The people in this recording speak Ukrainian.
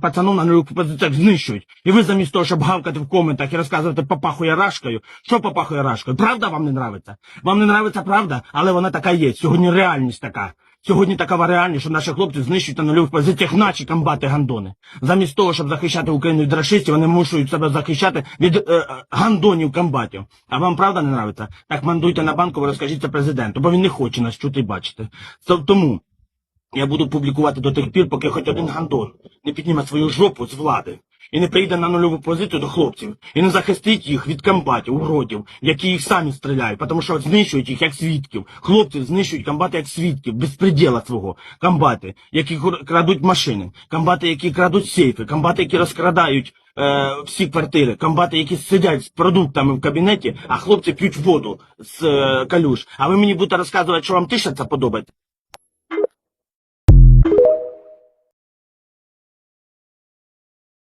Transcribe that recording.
пацанов на позиціях знищують. І ви замість того, щоб гавкати в коментах і розказувати папахуя рашкою, що папахуя рашкою? Правда вам не нравиться? Вам не нравиться правда, але вона така є. Сьогодні реальність така. Сьогодні така реальність, що наші хлопці знищують на нульових позиціях наші комбати гандони. Замість того, щоб захищати Україну від рашистів, вони мушують себе захищати від е, гандонів комбатів. А вам правда не нравиться? Так мандуйте на банку, розкажіть це президенту, бо він не хоче нас чути і бачити. Тому я буду публікувати до тих пір, поки хоч один гандон не підніме свою жопу з влади і не прийде на нульову позицію до хлопців і не захистить їх від комбатів, уродів, які їх самі стріляють, тому що знищують їх як свідків. Хлопці знищують комбати як свідків, безпреділа свого. Комбати, які крадуть машини, комбати, які крадуть сейфи, комбати, які розкрадають е, всі квартири, комбати, які сидять з продуктами в кабінеті, а хлопці п'ють воду з е, калюш. А ви мені будете розказувати, що вам тиша це подобається?